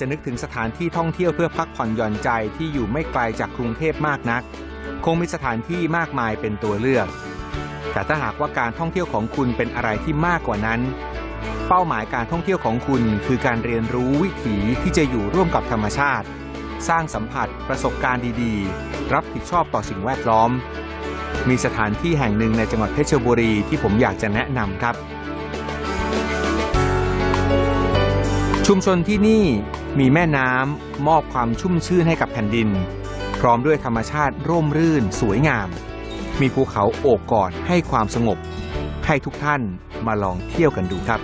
จะนึกถึงสถานที่ท่องเที่ยวเพื่อพักผ่อนหย่อนใจที่อยู่ไม่ไกลจากกรุงเทพมากนัก คงมีสถานที่มากมายเป็นตัวเลือก แต่ถ้าหากว่าการท่องเที่ยวของคุณเป็นอะไรที่มากกว่านั้น เป้าหมายการท่องเที่ยวของคุณคือการเรียนรู้วิถีที่จะอยู่ร่วมกับธรรมชาติ สร้างสัมผัสประสบการณ์ดีๆ รับผิดชอบต่อสิ่งแวดล้อม มีสถานที่แห่งหนึ่งในจังหวัดเพชรบุรีที่ผมอยากจะแนะนำครับชุมชนที่นี่ มีแม่น้ำมอบความชุ่มชื่นให้กับแผ่นดิน พร้อมด้วยธรรมชาติร่มรื่นสวยงาม มีภูเขาโอบกอดให้ความสงบ ให้ทุกท่านมาลองเที่ยวกันดูครับ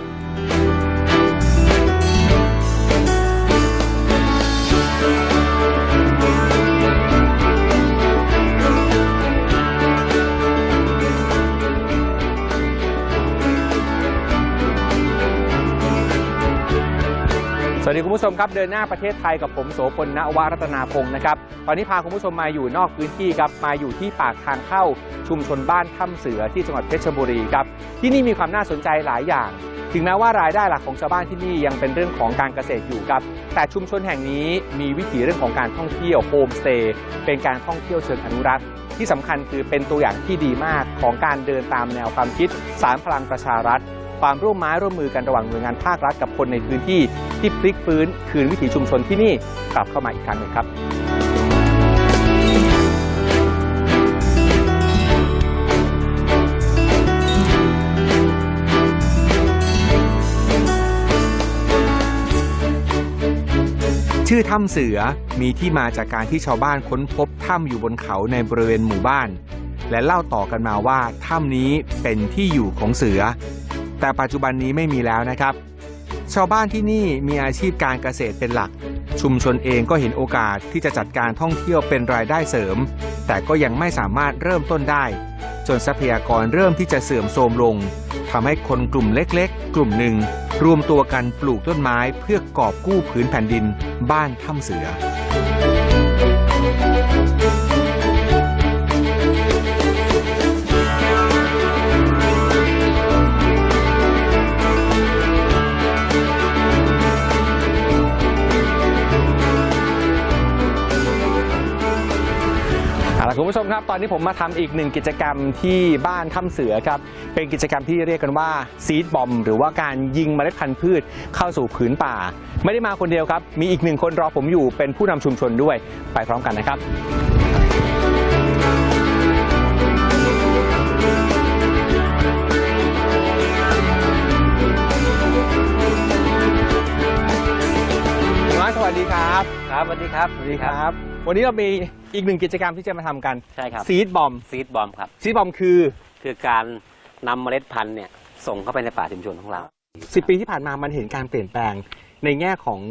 วัสดีคุณผู้ชมครับเดินหน้าประเทศไทยกับผมโสพลณวรัตนาพงศ์นะครับตอนนี้พาคุณผู้ชมมาอยู่นอกพื้นที่ครับมาอยู่ที่ปากทางเข้าชุมชนบ้านถ้ำเสือที่จังหวัดเพชรบุรีครับที่นี่มีความน่าสนใจหลายอย่าง ถึงแม้ว่ารายได้หลักของชาวบ้านที่นี่ยังเป็นเรื่องของการเกษตรอยู่ครับแต่ชุมชนแห่งนี้มีวิถีเรื่องของการท่องเที่ยวโฮมสเตย์เป็นการท่องเที่ยวเชิงอนุรักษ์ที่สำคัญคือเป็นตัวอย่างที่ดีมากของการเดินตามแนวความคิดสารพลังประชารัฐ ความร่วมไม้ร่วมมือกันระหว่างหน่วยงานภาครัฐกับคนในพื้นที่ที่พลิกฟื้นคืนวิถีชุมชนที่นี่กลับเข้ามาอีกครั้งหนึ่งครับชื่อถ้ำเสือมีที่มาจากการที่ชาวบ้านค้นพบถ้ำอยู่บนเขาในบริเวณหมู่บ้าน และเล่าต่อกันมาว่าถ้ำนี้เป็นที่อยู่ของเสือ แต่ปัจจุบันนี้ไม่มีแล้วนะครับ ชาวบ้านที่นี่มีอาชีพการเกษตรเป็นหลัก ชุมชนเองก็เห็นโอกาสที่จะจัดการท่องเที่ยวเป็นรายได้เสริม แต่ก็ยังไม่สามารถเริ่มต้นได้ จนทรัพยากรเริ่มที่จะเสื่อมโทรมลงทำให้คนกลุ่มเล็กๆ กลุ่มหนึ่ง รวมตัวกันปลูกต้นไม้เพื่อกอบกู้ผืนแผ่นดิน บ้านถ้ำเสือ ผู้ชมครับ ตอนนี้ผมมาทำอีกหนึ่งกิจกรรมที่บ้านถ้ำเสือครับ เป็นกิจกรรมที่เรียกกันว่าซีดบอมหรือว่าการยิงเมล็ดพันธุ์พืชเข้าสู่ผืนป่า ไม่ได้มาคนเดียวครับ มีอีกหนึ่งคนรอผมอยู่เป็นผู้นำชุมชนด้วยไปพร้อมกันนะครับน้อยสวัสดีครับ ครับสวัสดีครับสวัสดีครับ วันนี้เรามีอีกหนึ่งกิจกรรมที่จะมาทำกันใช่ครับ ซีดบอมซีดบอมครับ ซีดบอมคือ คือการนำเมล็ดพันธุ์เนี่ยส่งเข้าไปในป่าชุมชนของเรา 10 ปีที่ผ่านมามันเห็นการเปลี่ยนแปลง ในแง่ของ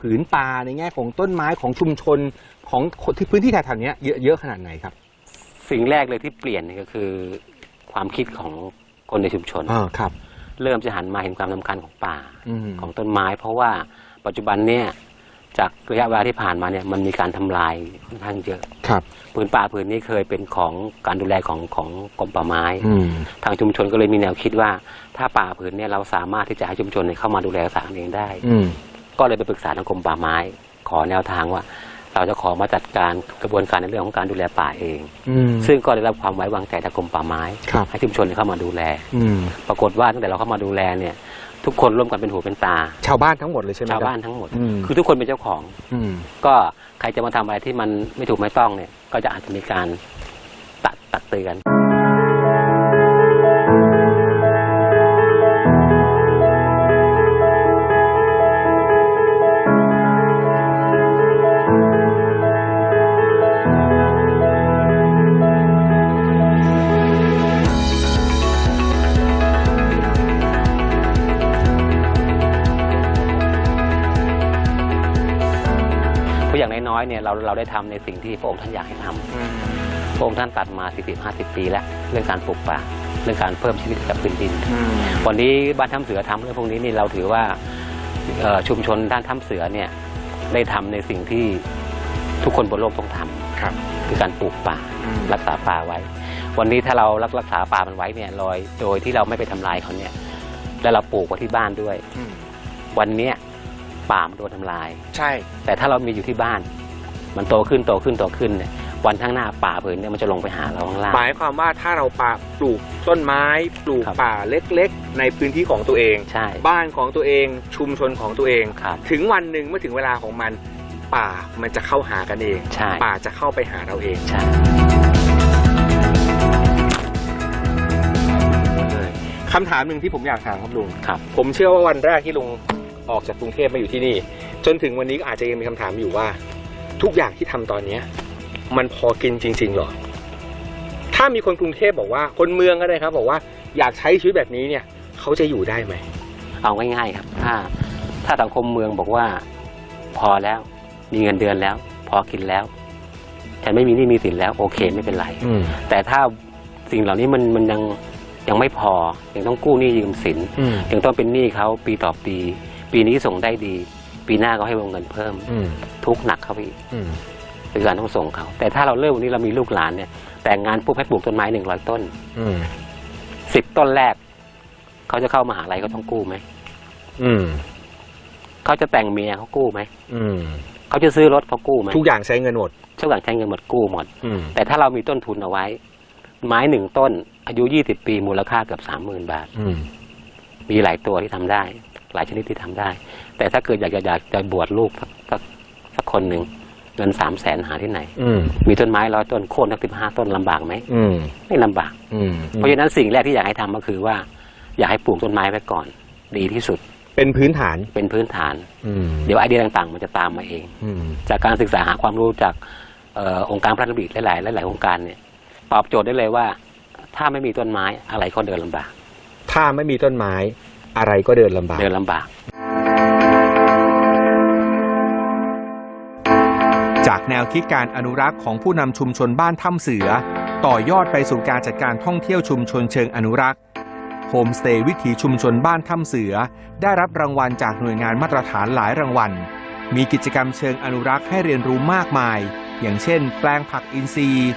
ผืนป่าในแง่ของต้นไม้ของชุมชนของคนที่พื้นที่แถวๆเนี้ยเยอะเยอะขนาดไหนครับสิ่งแรกเลยที่เปลี่ยนเนี่ยก็คือ ความคิดของคนในชุมชน อ่าครับ เริ่มจะหันมาเห็นความสำคัญของป่าอืม ของต้นไม้ เพราะว่าปัจจุบันเนี่ย จากระยะเวลาที่ผ่านมาเนี่ยมันมีการทำลายค่อนข้างเยอะครับผืนป่าผืนนี้เคยเป็นของการดูแลของของกรมป่าไม้อืมทางชุมชนก็เลยมีแนวคิดว่า ถ้าป่าผืนเนี่ยเราสามารถที่จะให้ชุมชนเนี่ยเข้ามาดูแลรักษาเองได้อืมก็เลยไปปรึกษาทางกรมป่าไม้ ขอแนวทางว่า เราจะขอมาจัดการกระบวนการในเรื่องของการดูแลป่าเองอืมซึ่งก็ได้รับความไว้วางใจจากกรมป่าไม้ครับให้ชุมชนเข้ามาดูแลอืมปรากฏว่าตั้งแต่เราเข้ามาดูแลเนี่ย ทุกคนร่วมกันเป็นหูเป็นตา ชาวบ้านทั้งหมดเลยใช่ไหมชาวครับบ้านทั้งหมด อืม คือทุกคนเป็นเจ้าของ อืม ก็ใครจะมาทำอะไรที่มันไม่ถูกไม่ต้องเนี่ย ก็จะอาจจะมีการตัดตักเตือน อย่างน้อยๆเนี่ยเราเราได้ทำในสิ่งที่พระองค์ท่านอยากให้ทำพระองค์ท่านตัดมา 40-50 ปีแล้ว เรื่องการปลูกป่าเรื่องการเพิ่มชีวิตให้กับพื้นดินอืมวันนี้บ้านถ้ำเสือทำเรื่องพวกนี้นี่เราถือว่าเอ่อชุมชนด้านถ้ำเสือเนี่ยได้ทำในสิ่งที่ทุกคนบนโลกต้องทำครับคือการปลูกป่าอืมรักษาป่าไว้ วันนี้ถ้าเรารักรักษาป่ามันไว้เนี่ยโดยโดยที่เราไม่ไปทำลายเขาเนี่ย และเราปลูกไว้ที่บ้านด้วยอืมวันเนี้ย ป่ามันโดนทำลาย ใช่ แต่ถ้าเรามีอยู่ที่บ้าน มันโตขึ้นโตขึ้นโตขึ้นเนี่ยวันข้างหน้าป่าผืนเนี่ยมันจะลงไปหาเราข้างล่าง หมายความว่าถ้าเราป่าปลูกต้นไม้ปลูกครับ ป่าเล็กๆ ในพื้นที่ของตัวเอง ใช่ บ้านของตัวเองชุมชนของตัวเอง ครับ ถึงวันหนึ่งเมื่อถึงเวลาของมัน ป่ามันจะเข้าหากันเอง ใช่ ป่าจะเข้าไปหาเราเองใช่ คำถามหนึ่งที่ผมอยากถามครับลุงครับ ผมเชื่อว่าวันแรกที่ลุง ออกจากกรุงเทพมาอยู่ที่นี่ จนถึงวันนี้ก็อาจจะยังมีคำถามอยู่ว่า ทุกอย่างที่ทำตอนเนี้ย มันพอกินจริง ๆหรอ ถ้ามีคนกรุงเทพบอกว่า คนเมืองก็ได้ครับ บอกว่าอยากใช้ชีวิตแบบนี้เนี่ย เขาจะอยู่ได้ไหมเอาง่ายๆครับ ถ้า ถ้าสังคมเมืองบอกว่า พอแล้ว มีเงินเดือนแล้ว พอกินแล้วฉันไม่มีหนี้มีสินแล้วโอเคไม่เป็นไรอืมแต่ถ้าสิ่งเหล่านี้มันมันยังยังไม่พอ ยังต้องกู้หนี้ยืมสินอืมยังต้องเป็นหนี้เขาปีต่อปี ปีนี้ส่งได้ดี ปีหน้าก็ให้วงเงินเพิ่ม อืมทุกข์หนักเข้าไปอีกอืมคือการต้องส่งเขา แต่ถ้าเราเริ่มวันนี้เรามีลูกหลานเนี่ย แต่งงานปุ๊บให้ปลูกต้นไม้หนึ่งร้อยต้นอืมสิบต้นแรก เขาจะเข้ามาหาลัยเขาต้องกู้ไหมอืมเขาจะแต่งเมียเขากู้ไหมอืมเขาจะซื้อรถเขากู้ไหมทุกอย่างใช้เงินหมดทุกอย่างใช้เงินหมดกู้หมด อืมแต่ถ้าเรามีต้นทุนเอาไว้ ไม้หนึ่งต้น อายุยี่สิบปีมูลค่าเกือบสามหมื่นบาท อืมมีหลายตัวที่ทำได้ หลายชนิดที่ทำได้ แต่ถ้าเกิดอยากจะอยากจะบวชลูกสักสักสักคนหนึ่งเงินสามแสนหาที่ไหนอืมมีต้นไม้ร้อยต้นโค่นทั้งสิบห้าต้นลำบากไหมอืมไม่ลำบากอืมเพราะฉะนั้นสิ่งแรกที่อยากให้ทำก็คือว่า อยากให้ปลูกต้นไม้ไว้ก่อน ดีที่สุด เป็นพื้นฐานเป็นพื้นฐานอืมเดี๋ยวไอเดียต่างๆ มันจะตามมาเองอืมจากการศึกษาหาความรู้จากเออองค์การพระราชดำริหลายๆหลายๆองค์การเนี่ยตอบโจทย์ได้เลยว่า ถ้าไม่มีต้นไม้อะไรก็เดินลำบากถ้าไม่มีต้นไม้ อะไรก็เดินลำบาก เดินลำบาก จากแนวคิดการอนุรักษ์ของผู้นำชุมชนบ้านถ้ำเสือ ต่อยอดไปสู่การจัดการท่องเที่ยวชุมชนเชิงอนุรักษ์โฮมสเตย์วิถีชุมชนบ้านถ้ำเสือ ได้รับรางวัลจากหน่วยงานมาตรฐานหลายรางวัล มีกิจกรรมเชิงอนุรักษ์ให้เรียนรู้มากมาย อย่างเช่น แปลงผักอินทรีย์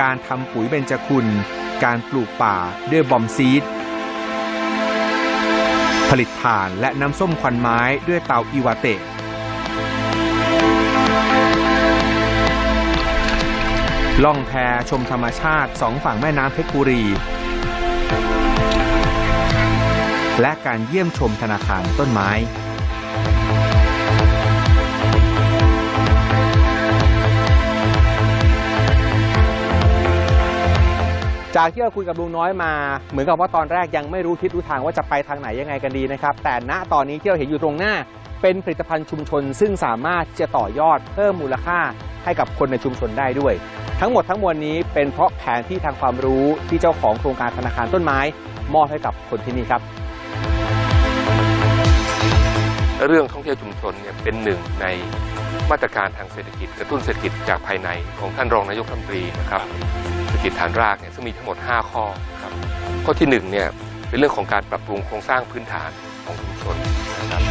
การทำปุ๋ยเบญจคุณ การปลูกป่าด้วยบอมซีด ผลิตถ่านและน้ำส้มควันไม้ด้วยเตาอิวาเตะ ล่องแพชมธรรมชาติสองฝั่งแม่น้ำเพชรบุรี และการเยี่ยมชมธนาคารต้นไม้ จากที่เราคุยกับลุงน้อยมา เหมือนกับว่าตอนแรกยังไม่รู้ทิศรู้ทางว่าจะไปทางไหนยังไงกันดีนะครับ แต่ณตอนนี้ที่เราเห็นอยู่ตรงหน้า เป็นผลิตภัณฑ์ชุมชน ซึ่งสามารถจะต่อยอดเพิ่มมูลค่าให้กับคนในชุมชนได้ด้วย ทั้งหมดทั้งมวลนี้เป็นเพราะแผนที่ทางความรู้ที่เจ้าของโครงการธนาคารต้นไม้ มอบให้กับคนที่นี่ครับ เรื่องท่องเที่ยวชุมชนเนี่ยเป็นหนึ่งในมาตรการทางเศรษฐกิจ กระตุ้นเศรษฐกิจจากภายในของท่านรองนายกรัฐมนตรีนะครับ กิจฐานรากเนี่ยซึ่งมีทั้งหมด 5 ข้อครับข้อที่1เนี่ยเป็นเรื่องของการปรับปรุงโครงสร้างพื้นฐานของชุมชนนะครับ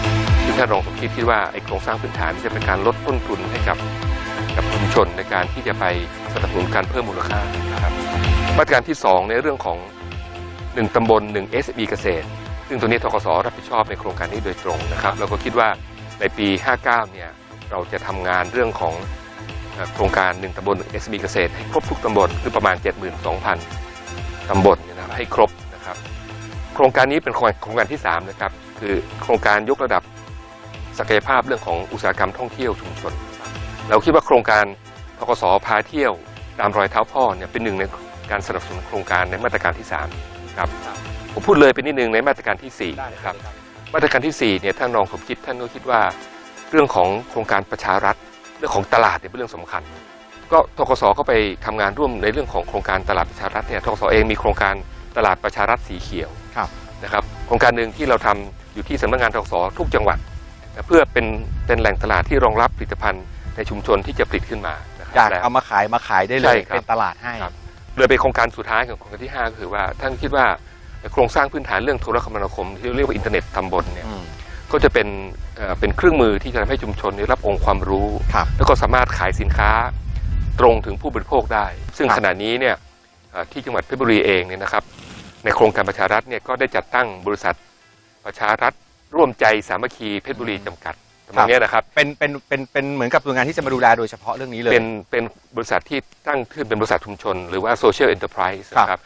ซึ่งท่านรองสมคิดคิดว่าไอ้โครงสร้างพื้นฐานจะเป็นการลดต้นทุนให้กับกับชุมชนในการที่จะไปสนับสนุนการเพิ่มมูลค่านะครับมาตรการที่ 2 ในเรื่องของ 1 ตำบล 1 SME เกษตร ซึ่งตัวนี้ทกสรับผิดชอบในโครงการนี้โดยตรงนะครับเราก็คิดว่าในปี 59 เนี่ยเราจะทำงานเรื่องของ โครงการ 1ตำบล SME เกษตรให้ครบทุกตำบลคือประมาณ 72,000 ตำบลนนะครับให้ครบนะครับ โครงการนี้เป็นโครงการที่3นะครับคือโครงการยกระดับศักยภาพเรื่องของอุตสาหกรรมท่องเที่ยวชุมชน เราคิดว่าโครงการทกสพาเที่ยวตามรอยเท้าพ่อเนี่ยเป็นหนึ่งในการสนับสนุนโครงการในมาตรการที่3ครับผมพูดเลยเป็นนิดนึงในมาตรการที่4นะครับมาตรการที่4เนี่ยท่านรองสมคิดท่านก็คิดว่า เรื่องของโครงการประชารัฐ รื่องของตลาดเนี่ยเป็นเรื่องสำคัญ ก็ทกสก็ไปทำงานร่วมในเรื่องของโครงการตลาดประชารัฐเนี่ยทกสเองมีโครงการตลาดประชารัฐสีเขียวครับนะครับโครงการหนึ่งที่เราทำอยู่ที่สำนักงานทกสทุกจังหวัดนะเพื่อเป็นเป็นแหล่งตลาดที่รองรับผลิตภัณฑ์ในชุมชนที่จะผลิตขึ้นมานะคอยากแล้วเอามาขายมาขายได้เลใช่ยครับเป็นตลาดให้ครับเลยไปโครงการสุดท้ายของโครงการที่5ก็คือว่าท่านคิดว่าโครงสร้างพื้นฐานเรื่องโทรคมนาคมที่เรียกว่าอินเทอร์เน็ตตำบลเนี่ยอืม ก็จะเป็นเอ่อเป็นเครื่องมือที่จะทำให้ชุมชนได้รับองค์ความรู้ครับแล้วก็สามารถขายสินค้าตรงถึงผู้บริโภคได้ ซึ่งครับขณะนี้เนี่ยเอ่อที่จังหวัดเพชรบุรีเองเนี่ยนะครับในโครงการประชารัฐเนี่ยก็ได้จัดตั้งบริษัทประชารัฐร่วมใจสามัคคีเพชรบุรีจำกัดประมาณเนี้ยนะครับเป็นเป็นเป็นเป็นเหมือนกับหน่วยงานที่จะมาดูแลโดยเฉพาะเรื่องนี้เลย เป็นเป็นบริษัทที่ตั้งขึ้นเป็นบริษัทชุมชน หรือว่า social enterprise ครับนะครับ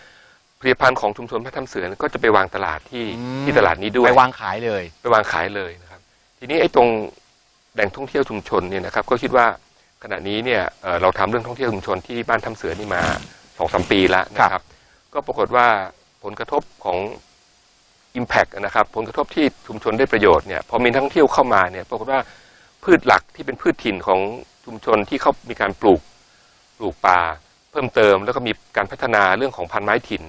ผลิตภัณฑ์ของชุมชนพระถ้ำเสือก็จะไปวางตลาดที่อืมที่ตลาดนี้ด้วย ไปวางขายเลย ไปวางขายเลยนะครับ ทีนี้ไอ้ตรงแหล่งท่องเที่ยวชุมชนเนี่ยนะครับ ก็คิดว่าขณะนี้เนี่ยเอ่อเราทำเรื่องท่องเที่ยวชุมชนที่บ้านถ้ำเสือนี่มาสองสามปีแล้วนะครับ ก็ปรากฏว่าผลกระทบของ Impact นะครับ ผลกระทบที่ชุมชนได้ประโยชน์เนี่ยพอมีนักท่องเที่ยวเข้ามาเนี่ยปรากฏว่าพืชหลักที่เป็นพืชถิ่นของชุมชนที่เขามีการปลูกปลูกป่าเพิ่มเติม แล้วก็มีการพัฒนาเรื่องของพันธุ์ไม้ถิ่น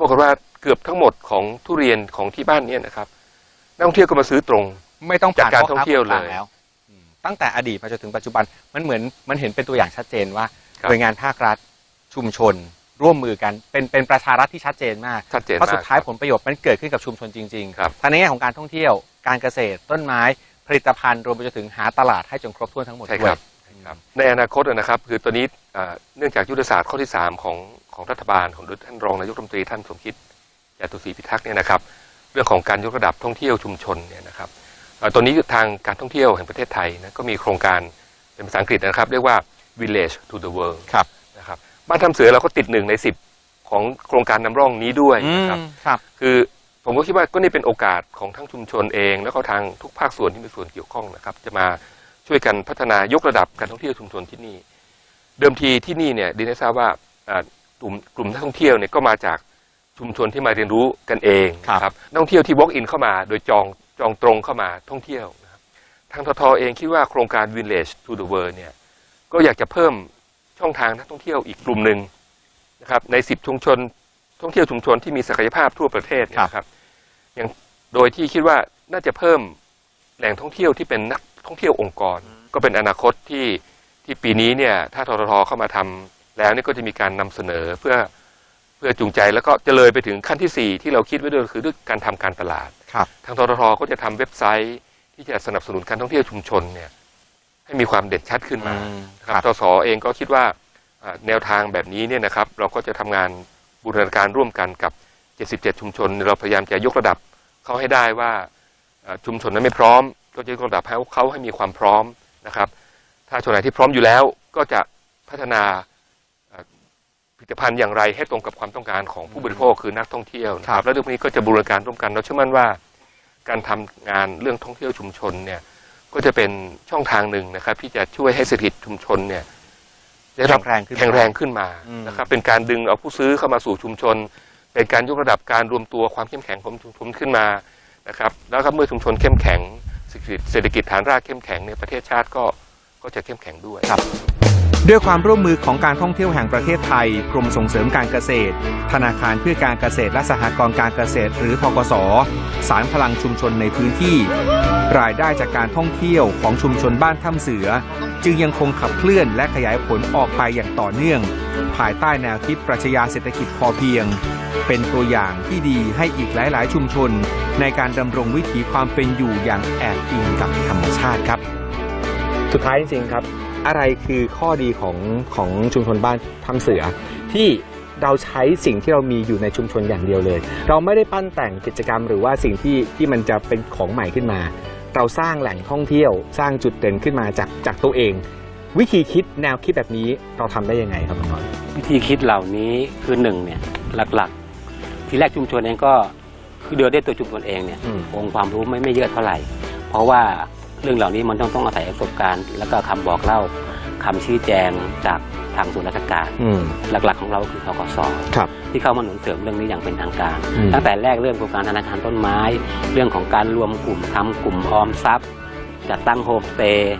ปรากฏว่าเกือบทั้งหมดของทุเรียนของที่บ้านเนี่ยนะครับนักท่องเที่ยวก็มาซื้อตรง ไม่ต้องผ่านจากการพ่ค้ท่องเที่ยวเลย คนกางแล้วอืมตั้งแต่อดีตมาจนถึงปัจจุบันมันเหมือนมันเห็นเป็นตัวอย่างชัดเจนว่าครับ หน่วยงานภาครัฐชุมชน ร่วมมือกันเป็นเป็นประชารัฐที่ชัดเจนมาก ชัดเจนเพราะสุดท้ายมกผลประโยชน์มันเกิดขึ้นกับชุมชนจริงครับๆทั้งในแง่ของการท่องเที่ยว การเกษตร ต้นไม้ ผลิตภัณฑ์รวมไปจนถึงหาตลาดให้จนครบถ้วนทั้งหมดใช่ด้วคย รับครับในอนาคตนะครับ คือตัวนี้เอ่อ เนื่องจากยุทธศาสตร์ข้อที่ 3 ของของรัฐบาลของท่านรองนายกรัฐมนตรีท่านสมคิดจตุศรีพิทักษ์เนี่ยนะครับ เรื่องของการยกระดับท่องเที่ยวชุมชนเนี่ยนะครับเอ่อตัวนี้ทางการท่องเที่ยวแห่งประเทศไทยนะก็มีโครงการเป็นภาษาอังกฤษนะครับ เรียกว่า village to the world ครับนะครับบ้านทำเสือเราก็ติดหนึ่งในสิบของโครงการนำร่องนี้ด้วยอืนะครับมครับ คือผมก็คิดว่าก็นี่เป็นโอกาสของทั้งชุมชนเอง แล้วก็ทางทุกภาคส่วนที่มีส่วนเกี่ยวข้องนะครับ จะมาช่วยกันพัฒนายกระดับการท่องเที่ยวชุมชนที่นี่ เดิมทีที่นี่เนี่ยดินได้ทราบว่าอ่ากลุ่มกลุ่มนักท่องเที่ยวเนี่ยก็มาจากชุมชนที่มาเรียนรู้กันเองครับนะครับนักท่องเที่ยวที่ walk in เข้ามา โดยจองจองตรงเข้ามาท่องเที่ยวนะครับทางททเองคิดว่าโครงการ village to the world เนี่ยก็อยากจะเพิ่มช่องทางนักท่องเที่ยวอีกกลุ่มหนึ่งนะครับในสิบชุมชนท่องเที่ยวชุมชนที่มีศักยภาพทั่วประเทศเนี่ยนะครับอย่างโดยที่คิดว่าน่าจะเพิ่มแหล่งท่องเที่ยวที่เป็นนักท่องเที่ยวองค์กร ก็เป็นอนาคตที่ ที่ปีนี้เนี่ยถ้าทททเข้ามาทำแล้วเนี่ยก็จะมีการนำเสนอเพื่อเพื่อจูงใจแล้วก็จะเลยไปถึงขั้นที่สี่ที่เราคิดไว้ด้วยคือด้วยการทำการตลาดครับทางทททก็จะทำเว็บไซต์ที่จะสนับสนุนการท่องเที่ยวชุมชนเนี่ยให้มีความเด่นชัดขึ้นมาอืมนะครับทศเองก็คิดว่าอ่าแนวทางแบบนี้เนี่ยนะครับ เราก็จะทำงานบูรณาการร่วมกันกับ 77 ชุมชน เราพยายามจะยกระดับเขาให้ได้ว่าอ่าชุมชนนั้นไม่พร้อม ก็จะยกระดับให้เขาให้มีความพร้อมนะครับ ถ้าชนไหนที่พร้อมอยู่แล้วก็จะพัฒนาอ่าผลิตภัณฑ์อย่างไรให้ตรงกับความต้องการของผู้บริโภคคือนักท่องเที่ยวนะคครัรับบแล้วเรื่องพวกนี้ก็จะบูรณาการร่วมกันเราเชื่อมั่นว่า การทำงานเรื่องท่องเที่ยวชุมชนเนี่ยก็จะเป็นช่องทางหนึ่งนะครับ ที่จะช่วยให้เศรษฐกิจชุมชนเนี่ยได้รับแข็งแรงขึ้นมาแข็งแรงขึ้นมาอืมนะครับเป็นการดึงเอาผู้ซื้อเข้ามาสู่ชุมชน เป็นการยกระดับการรวมตัวความเข้มแข็งของชุมชนขึ้นมานะครับ แล้วก็เมื่อชุมชนเข้มแข็งเศรษฐกิจเศรษฐกิจฐานรากเข้มแข็งเนี่ยประเทศชาติก็ ก็จะเข้มแข็งด้วยด้วยความร่วมมือของการท่องเที่ยวแห่งประเทศไทย กรมส่งเสริมการเกษตร ธนาคารเพื่อการเกษตรและสหกรณ์การเกษตร หรือทกส สารพลังชุมชนในพื้นที่ รายได้จากการท่องเที่ยวของชุมชนบ้านถ้ำเสือ จึงยังคงขับเคลื่อนและขยายผลออกไปอย่างต่อเนื่อง ภายใต้แนวคิดปรัชญาเศรษฐกิจพอเพียง เป็นตัวอย่างที่ดีให้อีกหลาย ๆ ชุมชน ในการดำรงวิถีความเป็นอยู่อย่างแอบอิงกับธรรมชาติครับ สุดท้ายจริงๆครับ อะไรคือข้อดีของของชุมชนบ้านทำเสือ ที่เราใช้สิ่งที่เรามีอยู่ในชุมชนอย่างเดียวเลย เราไม่ได้ปั้นแต่งกิจกรรม หรือว่าสิ่งที่ที่มันจะเป็นของใหม่ขึ้นมา เราสร้างแหล่งท่องเที่ยว สร้างจุดเด่นขึ้นมาจากจากตัวเอง วิธีคิดแนวคิดแบบนี้เราทำได้ยังไงครับน้องน้อยวิธีคิดเหล่านี้คือหนึ่งเนี่ยหลักๆ ทีแรกชุมชนเองก็คือเดินได้วยตัวชุมชนเองเนี่ยอืมองค์ความรู้ไม่ไม่เยอะเท่าไหร่ เพราะว่า เรื่องเหล่านี้มันต้องต้องอาศัยประสบการณ์ แล้วก็คำบอกเล่าคำชี้แจงจากทางส่วนราชการอืมหลักๆของเราก็คือทกสครับที่เข้ามาหนุนเสริมเรื่องนี้อย่างเป็นทางการอืมตั้งแต่แรกเรื่องโครงการธนาคารต้นไม้ เรื่องของการรวมกลุ่มทำกลุ่มออมทรัพย์จัดตั้งโฮมสเตย์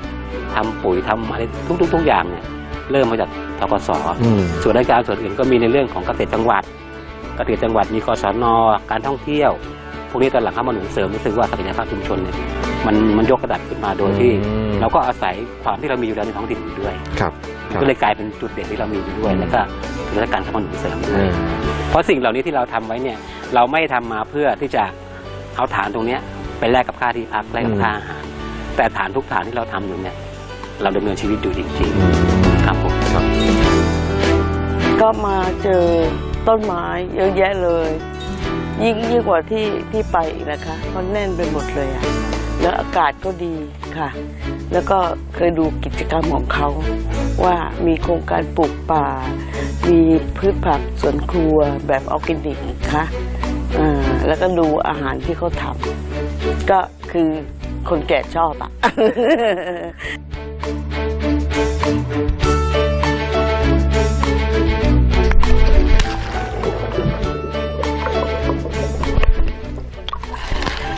ทำปุ๋ยทำอะไรทุกๆทุกอย่างเนี่ยเริ่มมาจากทกสอืมส่วนราชการส่วนอื่นก็มีในเรื่องของเกษตรจังหวัด เกษตรจังหวัดมีกศนการท่องเที่ยวพ วกนี้ตอนหลังเข้ามาหนุนเสริมรู้สึกว่าศักยภาพชุมชนเนี่ยมันมันยกระดับขึ้นมาโดยที่ อืม เราก็อาศัยความที่เรามีอยู่แล้วในท้องถิ่นอยู่ด้วยครับมันก็เลยกลายเป็นจุดเด่นที่เรามีอยู่ด้วยแล้วก็ส่วนราชการเข้ามาหนุนเสริมด้วอืยมเพราะสิ่งเหล่านี้ที่เราทำไว้เนี่ยเราไม่ทำมาเพื่อที่จะเอาฐานตรงเนี้ยไปแลกกับค่าที่พักแลกกับค่าอาหาร แต่ฐานทุกฐานที่เราทำอยู่เนี่ยเราดำเนินชีวิตอยู่จริงๆครับผม ก็มาเจอต้นไม้เยอะแยะเลย ยิ่งยิ่งกว่าที่ที่ไปอีกนะคะเพราแน่นไปหมดเลยอะแล้วอากาศก็ดีค่ะ แล้วก็เคยดูกิจกรรมของเขาว่ามีโครงการปลูกป่า มีพืชผักสวนครัวแบบออร์แกนิกค่ะอ่าแล้วก็ดูอาหารที่เขาทำก็คือคนแก่ชอบอะ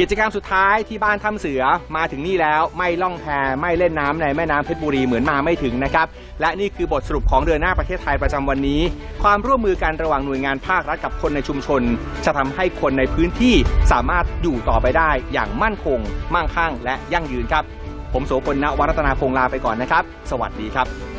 กิจกรรมสุดท้ายที่บ้านถ้ำเสือมาถึงนี่แล้วไม่ล่องแพไม่เล่นน้ำในแม่น้ำเพชรบุรีเหมือนมาไม่ถึงนะครับ และนี่คือบทสรุปของเดือนหน้าประเทศไทยประจำวันนี้ ความร่วมมือกันระหว่างหน่วยงานภาครัฐกับคนในชุมชน จะทำให้คนในพื้นที่สามารถอยู่ต่อไปได้อย่างมั่นคง มั่งคั่ง และยั่งยืนครับ ผมโสพลณวรัตนาพงษ์ลาไปก่อนนะครับ สวัสดีครับ